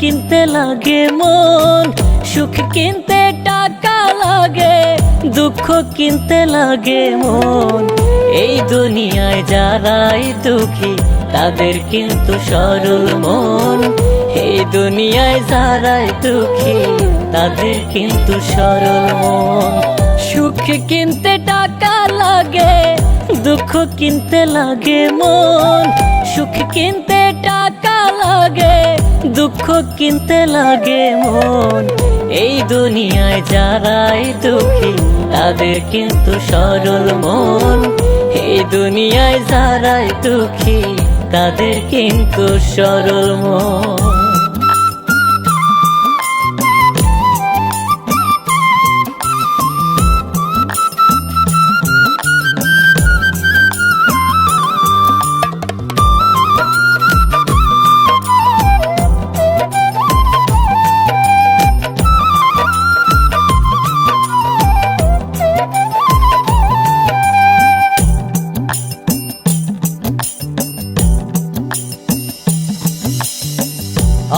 কিনতে লাগে মন, সুখ কিনতে টাকা লাগে, দুঃখ কিনতে লাগে মন। এই দুনিয়ায় যারাই দুঃখী, তাদের কিন্তু সরল মন। এই দুনিয়ায় যারাই দুঃখী, তাদের কিন্তু সরল মন। সুখ কিনতে টাকা লাগে, দুঃখ কিনতে লাগে মন। সুখ কিনতে টাকা লাগে দুঃখ কিনতে লাগে মন। এই দুনিয়ায় যারাই দুঃখী, তাদের কিন্তু সরল মন। এই দুনিয়ায় যারাই দুঃখী, তাদের কিন্তু সরল মন।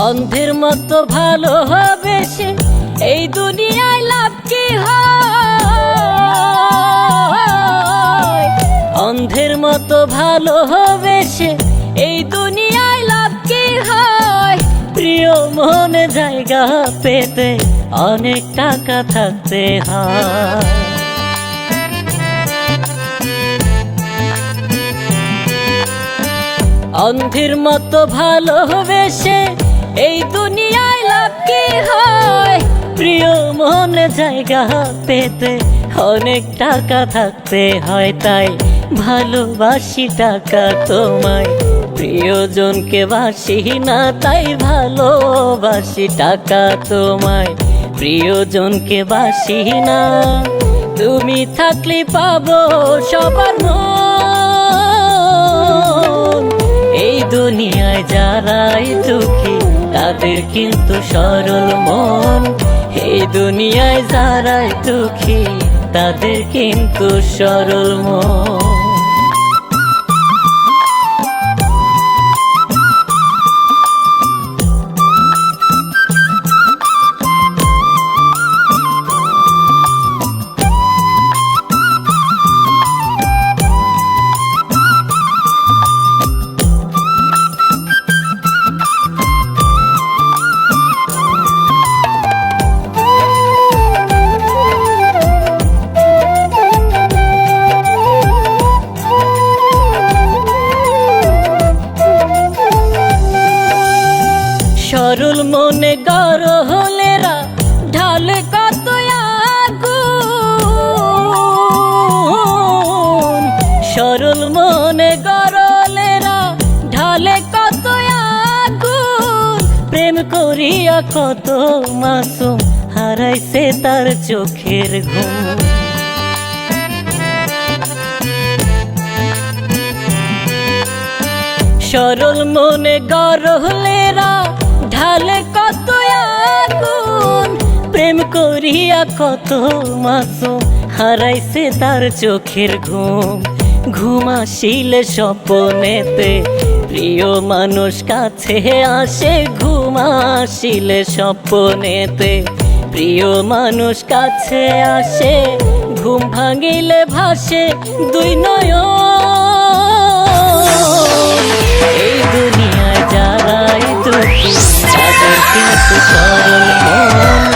অন্ধের মতো ভালো হবে সে। এই দুনিয়ায় লাভ কি অন্ধের মতো ভালো হবে সে। এই দুনিয়ায় লাভ কি হয়? প্রিয় মনে জায়গা পেতে অনেক টাকা থাকতে হয়। অন্ধের মতো ভালোবেসে এই দুনিয়ায় লাভ কি হয়? প্রিয় মনে জায়গা পেতে অনেক টাকা থাকতে হয়, তাই ভালোবাসি টাকা তোমায়। প্রিয়জনকে বাসি না, তাই ভালোবাসি টাকা তোমায়। প্রিয়জনকে বাসি না, তুমি থাকলে পাবো সবার এই দুনিয়ায় যারাই দুঃখী তাদের কিন্তু সরল মন। এই দুনিয়ায় যারাই দুঃখী তাদের কিন্তু সরল মন। মনে গড় হলেরা ঢালে কত আগুন। সরল মনে গড়লেরা ঢালে কত আগুন। প্রেম করিয়া কত মাসুম, হারাইছে তার চোখের ঘুম। সরল মনে গরহলেরা ঢালে কত আগুন? প্রেম করিয়া কত মাসুম হারাইছে তার চোখের ঘুম। ঘুম আসিলে স্বপনেতে, প্রিয় মানুষ কাছে আসে, ঘুম আসিলে স্বপনেতে। প্রিয় মানুষ কাছে আসে, ঘুম ভাঙিলে ভাসে দুই নয়ন। কিন্তু সরল মন এই দুনিয়ায়